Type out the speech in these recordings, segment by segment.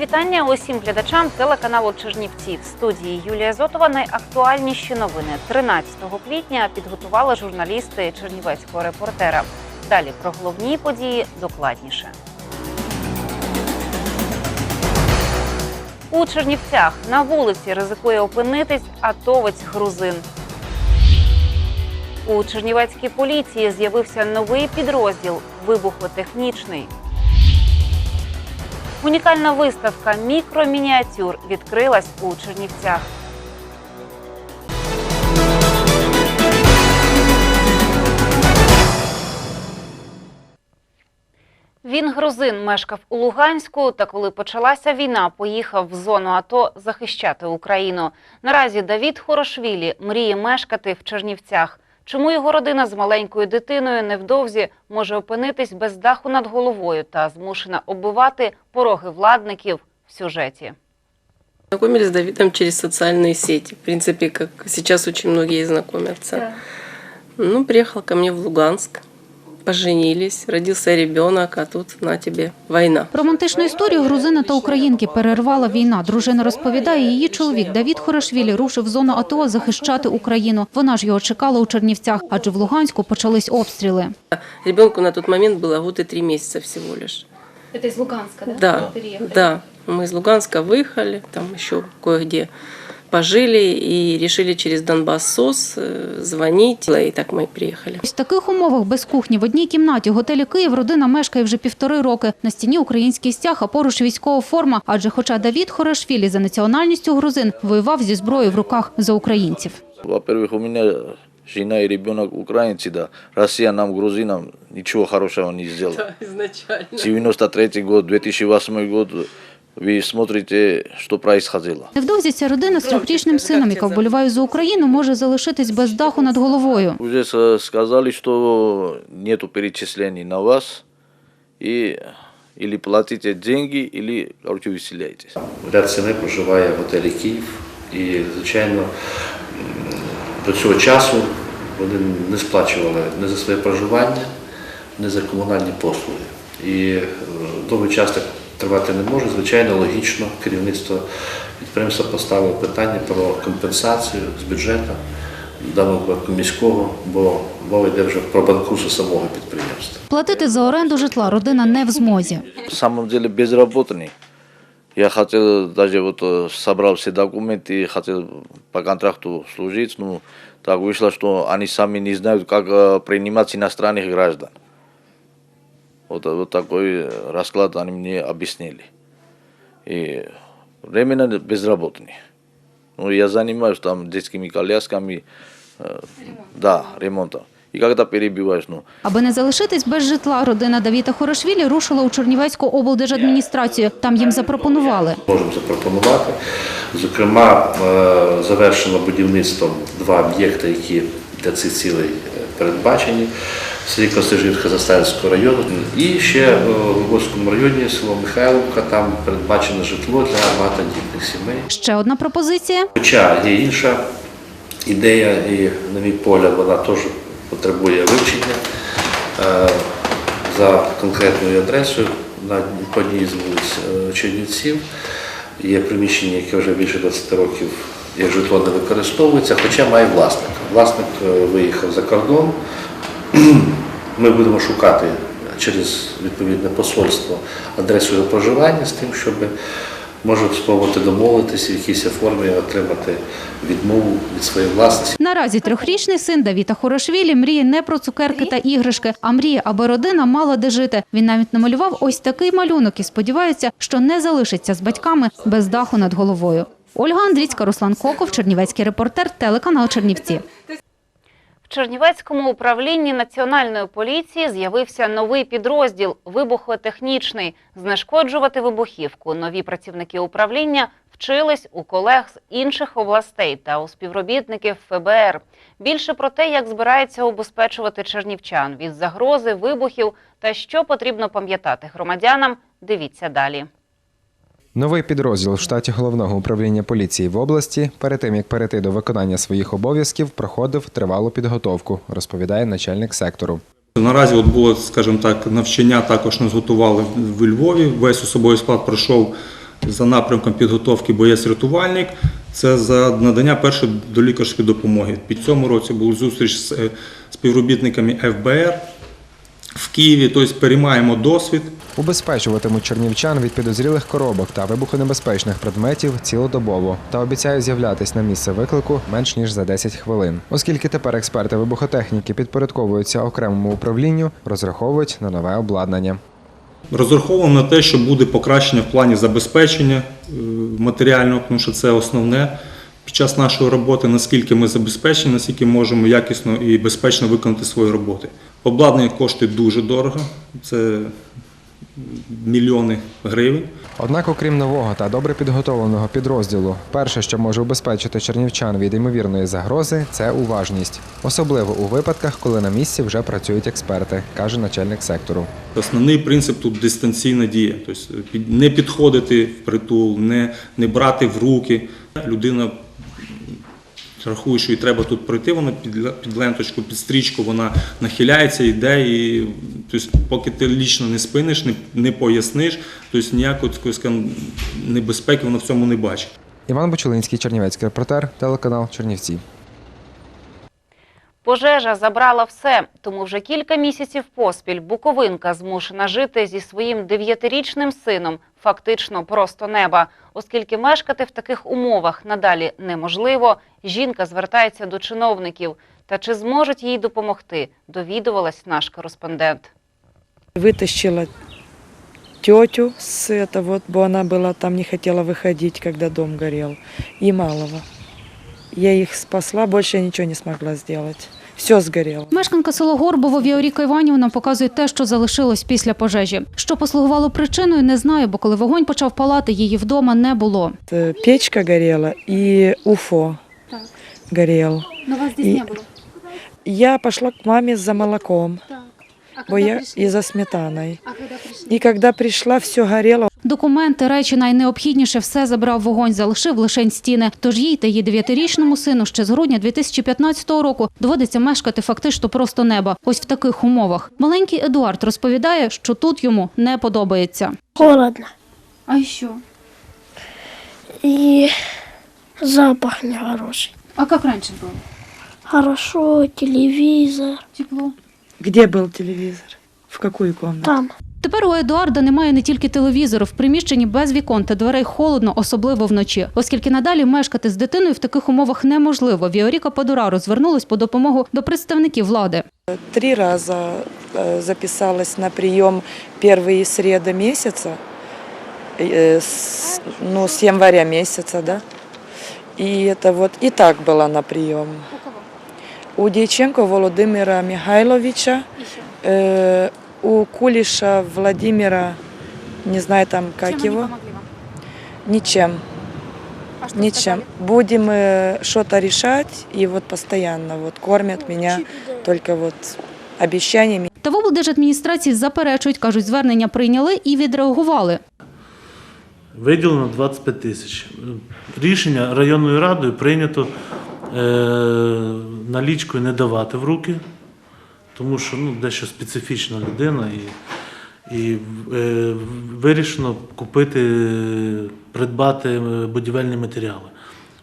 Вітання усім глядачам телеканалу Чернівці. В студії Юлія Зотова найактуальніші новини 13 квітня підготували журналісти Чернівецького репортера. Далі про головні події докладніше. У Чернівцях на вулиці ризикує опинитись атовець грузин. У Чернівецькій поліції з'явився новий підрозділ вибухотехнічний. Унікальна виставка мікромініатюр відкрилась у Чернівцях. Він грузин мешкав у Луганську, та коли почалася війна, поїхав в зону АТО захищати Україну. Наразі Давід Хорошвілі мріє мешкати в Чернівцях. Чому його родина з маленькою дитиною невдовзі може опинитись без даху над головою та змушена оббивати пороги владників в сюжеті? Знакомились с Давидом через социальные сети. В принципе, как сейчас очень многие знакомятся. Ну, приехал ко мне в Луганск Поженились, родился ребенок, а тут на тебе война. Романтичну історію грузина та українки перервала війна. Дружина розповідає, її чоловік Давід Хорошвілі рушив в зону АТО захищати Україну. Вона ж його чекала у Чернівцях, адже в Луганську почались обстріли. Ребенку на тот момент было год и три месяца всего лишь. Це из Луганська, Да, да. Мы из Луганска выехали, там еще кое-где пожили и решили через Донбасс СОС э, звонить. И так мы и приехали. Ось в таких умовах без кухні в одній кімнаті готелі Київ родина мешкає вже півтори роки. На стіні український стяг, а поруч військова форма. Адже, хоча Давід Хорошвілі за національністю грузин воював зі зброєю в руках за українців. Во-первых, у меня жена и ребенок украинцы, да. Россия нам, грузинам, ничего хорошего не сделала. изначально. 93 год, 2008 год, вы смотрите, что происходило. Невдовзі ця родина з трьохрічним сином, яка вболіває за Україну, може залишитись без даху над головою. Уже сказали, что нету перечислений на вас, и или платите деньги, или, короче, выселяйтесь. Ряд сімей проживає в готелі Київ. І, звичайно, до цього часу вони не сплачували ні за своє проживання, ні за комунальні послуги. І е, довгий час так тривати не може. Звичайно, логічно керівництво підприємства поставило питання про компенсацію з бюджету даного випадку міського, бо мова йде вже про банкрутство самого підприємства. Платити за оренду житла родина не в змозі. На самом деле безработный. Я хотел даже вот э, собрал все документы, хотел по контракту служить, но так вышло, что они сами не знают, как э, принимать иностранных граждан. Вот, э, вот такой э, расклад они мне объяснили. И временно безработный. Ну, я занимаюсь там детскими колясками, э, да, ремонтом. И когда перебиваешь, ну, Аби не залишитись без житла, родина Давіда Хорошвілі рушила у Чернівецьку облдержадміністрацію. Там їм запропонували. Можемо запропонувати. Зокрема, е, завершено будівництвом два об'єкти, які для цих цілей е, передбачені. В селі Костежирка Заставського району. І ще е, в Луговському районі село Михайловка, там передбачено житло для багатодітних сімей. Ще одна пропозиція. Хоча є інша ідея, і на мій погляд, вона теж потребує вивчення Е, за конкретною адресою на одній з вулиць е, Чернівців. Є приміщення, яке вже більше 20 років як житло не використовується, хоча має власник. Власник виїхав за кордон. Ми будемо шукати через відповідне посольство адресу його проживання з тим, щоб може спробувати домовитися в якійсь формі отримати відмову від своєї власності. Наразі трьохрічний син Давіда Хорошвілі мріє не про цукерки та іграшки, а мріє, аби родина мала де жити. Він навіть намалював ось такий малюнок і сподівається, що не залишиться з батьками без даху над головою. Ольга Андрійська, Руслан Коков, Чернівецький репортер, телеканал Чернівці. Чернівецькому управлінні національної поліції з'явився новий підрозділ вибухотехнічний. Знешкоджувати вибухівку. Нові працівники управління вчились у колег з інших областей та у співробітників ФБР. Більше про те, як збирається убезпечувати чернівчан від загрози, вибухів та що потрібно пам'ятати громадянам. Дивіться далі. Новий підрозділ в штаті головного управління поліції в області перед тим як перейти до виконання своїх обов'язків, проходив тривалу підготовку, розповідає начальник сектору. Наразі от було, скажімо так, навчання також нас готували в Львові. Весь особовий склад пройшов за напрямком підготовки боєць-рятувальник. Це за надання першої долікарської допомоги. Під цьому році була зустріч з е, співробітниками ФБР в Києві. Тобто переймаємо досвід. Убезпечуватимуть чернівчан від підозрілих коробок та вибухонебезпечних предметів цілодобово та обіцяють з'являтись на місце виклику менш ніж за 10 хвилин. Оскільки тепер експерти вибухотехніки підпорядковуються окремому управлінню, розраховують на нове обладнання. Розраховуємо на те, що буде покращення в плані забезпечення е, матеріального, тому що це основне під час нашої роботи, наскільки ми забезпечені, наскільки можемо якісно і безпечно виконати свої роботи. Обладнання коштує дуже дорого, це мільйони гривень. Однак, окрім нового та добре підготовленого підрозділу, перше, що може убезпечити чернівчан від ймовірної загрози, це уважність, особливо у випадках, коли на місці вже працюють експерти, каже начальник сектору. Основний принцип тут дистанційна дія. Тобто не підходити в притул, не, не брати в руки. Людина рахує, що і треба тут пройти, вона під, під ленточку, під стрічку, вона нахиляється, йде, і тобто, поки ти лічно не спиниш, не, не поясниш, тобто ніякої скажімо, небезпеки вона в цьому не бачить. Іван Бочулинський, Чернівецький репортер, телеканал Чернівці. Пожежа забрала все, тому вже кілька місяців поспіль Буковинка змушена жити зі своїм дев'ятирічним сином фактично просто неба. Оскільки мешкати в таких умовах надалі неможливо, жінка звертається до чиновників. Та чи зможуть їй допомогти, довідувалась наш кореспондент. Вытащила тетю с этого, вот, бо она была там, не хотела выходить, когда дом горел, и малого. Я их спасла, больше я ничего не смогла сделать. Все згоріло. Мешканка села Горбово Віоріка Іванівна показує те, що залишилось після пожежі. Що послугувало причиною, не знає, бо коли вогонь почав палати, її вдома не було. Э, Печка горіла і УФО горіло. Но вас здесь не було. Я пошла к мамі за молоком, бо я и за сметаной. И когда пришла, все горело. Документи, речі найнеобхідніше все забрав вогонь, залишив лише стіни. Тож їй та її дев'ятирічному сину ще з грудня 2015 року доводиться мешкати фактично просто неба. Ось в таких умовах. Маленький Едуард розповідає, що тут йому не подобається. Холодно. А що? И запах нехороший. А як раніше було? Хорошо, телевизор. Тепло. Где был телевизор? В какую комнату? Там. Тепер у Едуарда немає не тільки телевізору, в приміщенні без вікон та дверей холодно, особливо вночі. Оскільки надалі мешкати з дитиною в таких умовах неможливо. Віоріка Падураро звернулась по допомогу до представників влади. Три раза э, записалась на прием первые среды месяца, э, с, ну, с января месяца, да. И это вот и так была на прием. У Дьяченко Володимира Михайловича, э, у Кулиша Владимира, не знаю там как его, ничем. Ничем. Будем э, что-то решать, и вот постоянно вот кормят меня только вот обещаниями. Та в облдержадміністрації заперечують, кажуть, звернення прийняли і відреагували. Виділено 25 тисяч. Рішення районною радою прийнято налічкою не давати в руки, тому що ну, дещо специфічна людина і, і е, вирішено купити, придбати е, будівельні матеріали.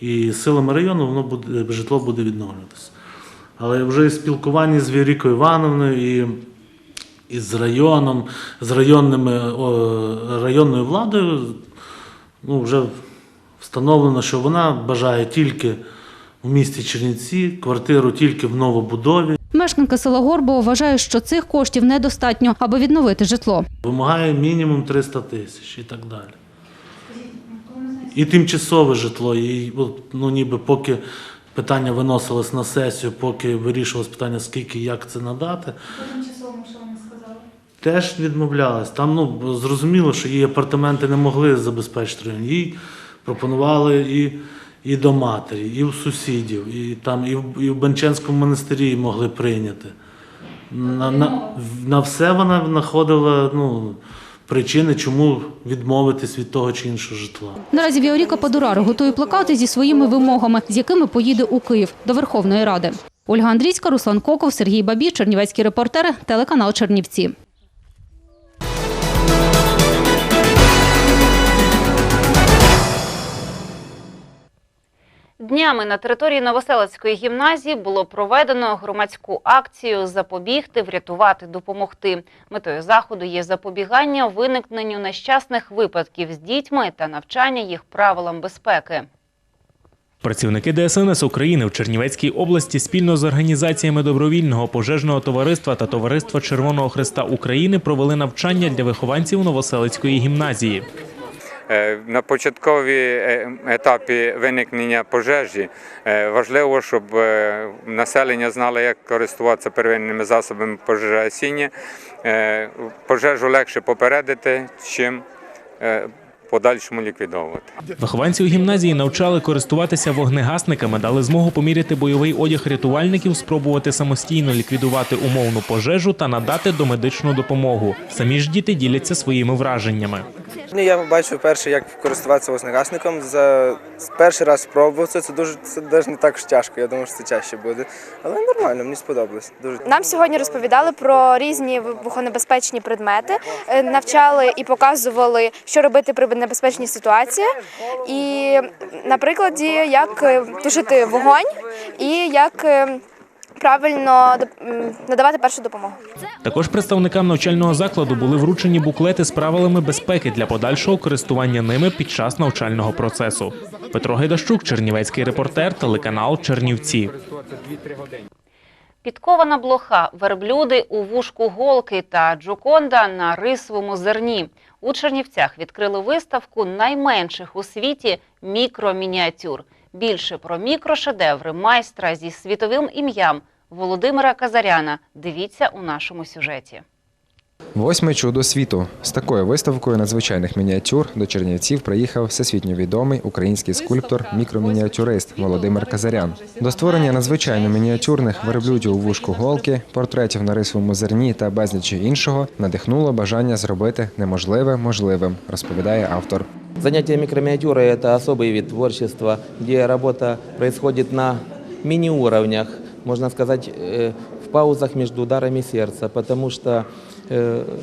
І силами району воно буде, житло буде відновлюватися. Але вже і спілкування з Вірікою Івановною і і з районом, з районними, о, районною владою ну, вже встановлено, що вона бажає тільки в місті Чернівці, квартиру тільки в новобудові. Мешканка села Горбово вважає, що цих коштів недостатньо, аби відновити житло. Вимагає мінімум 300 тисяч і так далі. І тимчасове житло, і, ну, ніби поки питання виносилось на сесію, поки вирішувалось питання, скільки і як це надати. Теж відмовлялись. Там ну зрозуміло, що її апартаменти не могли забезпечити район. Їй пропонували і, і до матері, і в сусідів, і там, і в, і в Бенченському монастирі могли прийняти. На, на, на все вона знаходила ну, причини, чому відмовитись від того чи іншого житла. Наразі Віоріка Падурари готує плакати зі своїми вимогами, з якими поїде у Київ до Верховної Ради. Ольга Андрійська, Руслан Коков, Сергій Бабій, Чернівецький репортери, телеканал Чернівці. Днями на території Новоселицької гімназії було проведено громадську акцію Запобігти, врятувати, допомогти. Метою заходу є запобігання виникненню нещасних випадків з дітьми та навчання їх правилам безпеки. Працівники ДСНС України в Чернівецькій області спільно з організаціями добровільного пожежного товариства та Товариства Червоного Христа України провели навчання для вихованців Новоселицької гімназії. Е, На початковій е, етапі виникнення пожежі е, важливо, щоб населення знало, як користуватися первинними засобами пожежогасіння. Пожежу легше попередити, чим подальшому ліквідовувати. Вихованців гімназії навчали користуватися вогнегасниками, дали змогу поміряти бойовий одяг рятувальників, спробувати самостійно ліквідувати умовну пожежу та надати домедичну допомогу. Самі ж діти діляться своїми враженнями. Ну, Я побачив перше, як користуватися вогнегасником. За перший раз спробував це. Це дуже це навіть не так ж тяжко. Я думаю, що це чаще буде. Але нормально, мені сподобалось. Дуже Нам сьогодні розповідали про різні вибухонебезпечні предмети, е, навчали і показували, що робити при небезпечній ситуації, і на прикладі, як е, тушити вогонь і як е, правильно надавати першу допомогу. Також представникам навчального закладу були вручені буклети з правилами безпеки для подальшого користування ними під час навчального процесу. Петро Гайдащук, Чернівецький репортер, телеканал Чернівці. Підкована блоха, верблюди у вушку голки та джоконда на рисовому зерні. У Чернівцях відкрили виставку найменших у світі мікромініатюр. Більше про мікрошедеври майстра зі світовим ім'ям Володимира Казаряна. Дивіться у нашому сюжеті. Восьме чудо світу. З такою виставкою надзвичайних мініатюр до Чернівців приїхав всесвітньо відомий український скульптор, мікромініатюрист Володимир Казарян. До створення надзвичайно мініатюрних верблюдів у вушку голки, портретів на рисовому зерні та безлічі іншого надихнуло бажання зробити неможливе можливим, розповідає автор. Занятие микроминиатюрой – это особый вид творчества, где работа происходит на мини-уровнях, можно сказать, э, в паузах между ударами сердца, потому что э,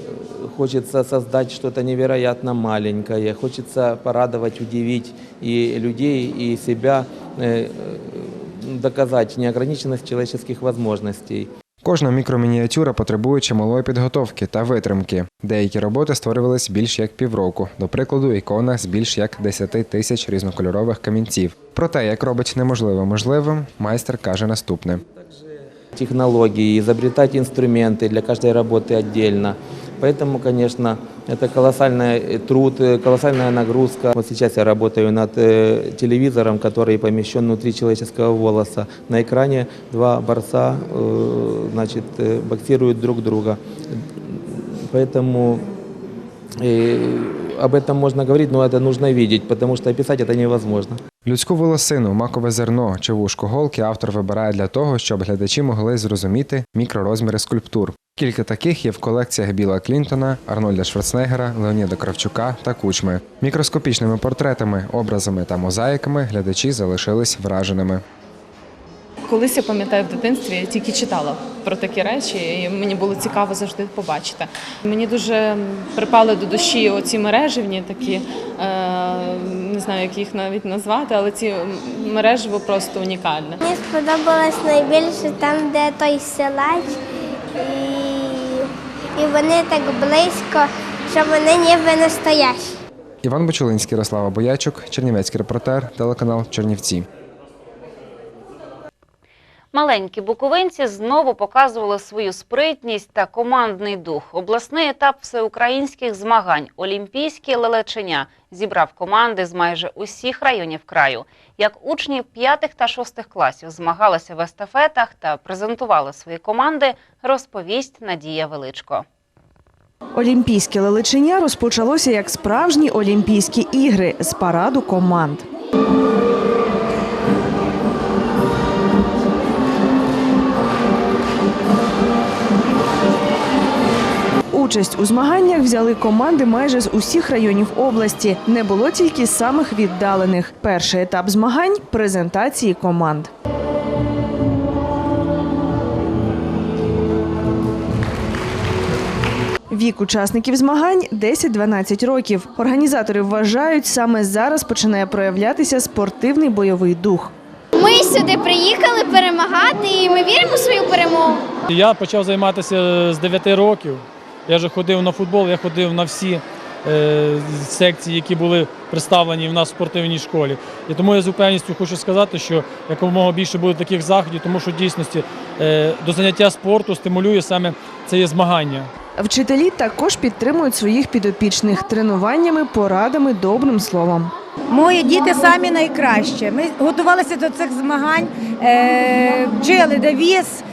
хочется создать что-то невероятно маленькое, хочется порадовать, удивить и людей, и себя, э, э, доказать неограниченность человеческих возможностей. Кожна мікромініатюра потребує чималої підготовки та витримки. Деякі роботи створювались більш як півроку. До прикладу, ікона з більш як 10 тисяч різнокольорових камінців. Про те, як робить неможливе можливим, майстер каже наступне. технології, ізобретати інструменти для кожної роботи отдельно. Поэтому, конечно, это колоссальный э, труд, э, колоссальная нагрузка. Вот сейчас я работаю над э, телевизором, который помещен внутри человеческого волоса. На экране два борца значит, боксируют друг друга. Поэтому об этом можно говорить, но это нужно видеть, потому что описать это невозможно. Людську волосину, макове зерно чи вушко голки автор вибирає для того, щоб глядачі могли зрозуміти мікророзміри скульптур. Кілька таких є в колекціях Біла Клінтона, Арнольда Шварценеггера, Леоніда Кравчука та Кучми. Мікроскопічними портретами, образами та мозаїками глядачі залишились враженими. Колись я пам'ятаю в дитинстві, я тільки читала про такі речі, і мені було цікаво завжди побачити. Мені дуже припали до душі оці мереживні такі, е, не знаю, як їх навіть назвати, але ці мереживо просто унікальне. Мені сподобалось найбільше там, де той силач, і, і вони так близько, що вони ніби настоящі. Іван Бочулинський, Ярослава Боячук, Чернівецький репортер, телеканал Чернівці. Маленькі буковинці знову показували свою спритність та командний дух. Обласний етап всеукраїнських змагань Олімпійське лелечення зібрав команди з майже усіх районів краю. Як учні п'ятих та шостих класів змагалися в естафетах та презентували свої команди, розповість Надія Величко. Олімпійське лелечення розпочалося як справжні Олімпійські ігри з параду команд. Участь у змаганнях взяли команди майже з усіх районів області. Не було тільки самих віддалених. Перший етап змагань презентації команд. Вік учасників змагань 10-12 років. Організатори вважають, саме зараз починає проявлятися спортивний бойовий дух. Ми сюди приїхали перемагати і ми віримо в свою перемогу. Я почав займатися з 9 років. Я вже ходив на футбол, я ходив на всі е, секції, які були представлені в нас в спортивній школі. І тому я з упевненістю хочу сказати, що якомога більше буде таких заходів, тому що в дійсності е, до заняття спорту стимулює саме це є змагання. Вчителі також підтримують своїх підопічних тренуваннями, порадами, добрим словом. Мої діти самі найкращі. Ми готувалися до цих змагань, е, вчили девіз, е,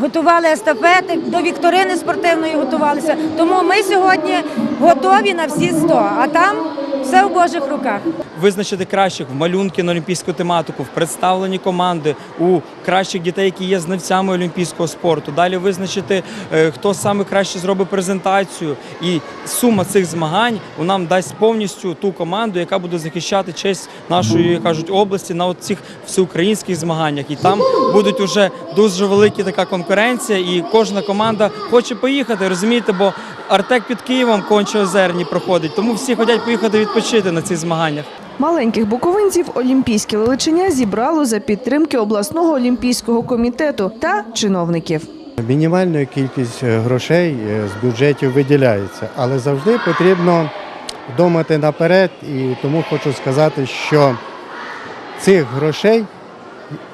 готували естафети, до вікторини спортивної готувалися. Тому ми сьогодні готові на всі 100, а там все в Божих руках. визначити кращих в малюнки на олімпійську тематику, в представлені команди у кращих дітей, які є знавцями олімпійського спорту. Далі визначити, е, хто саме краще зробить презентацію. І сума цих змагань нам дасть повністю ту команду, яка буде захищати честь нашої кажуть області на цих всеукраїнських змаганнях. І там будуть уже дуже велика така конкуренція, і кожна команда хоче поїхати. Розумієте, бо Артек під Києвом конче озерні проходить, тому всі хочуть поїхати відпочити на цих змаганнях. Маленьких буковинців олімпійське величення зібрало за підтримки обласного олімпійського комітету та чиновників. Мінімальна кількість е, грошей е, з бюджетів виділяється, але завжди потрібно думати наперед, і тому хочу сказати, що цих грошей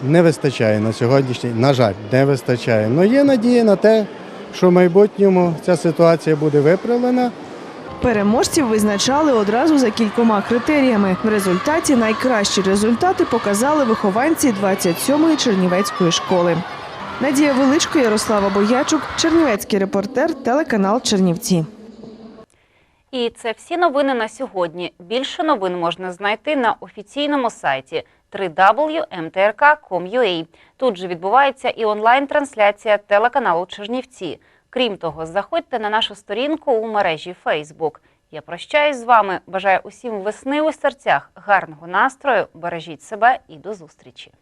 не вистачає на сьогоднішній, на жаль, не вистачає. Але є надія на те, що в майбутньому ця ситуація буде виправлена. Переможців визначали одразу за кількома критеріями. В результаті найкращі результати показали вихованці 27-ї Чернівецької школи. Надія Величко, Ярослава Боячук, Чернівецький репортер, телеканал Чернівці. І це всі новини на сьогодні. Більше новин можна знайти на офіційному сайті www.mtrk.com.ua. Тут же відбувається і онлайн-трансляція телеканалу Чернівці. Крім того, заходьте на нашу сторінку у мережі Facebook. Я прощаюсь з вами. Бажаю усім весни у серцях, гарного настрою, бережіть себе і до зустрічі.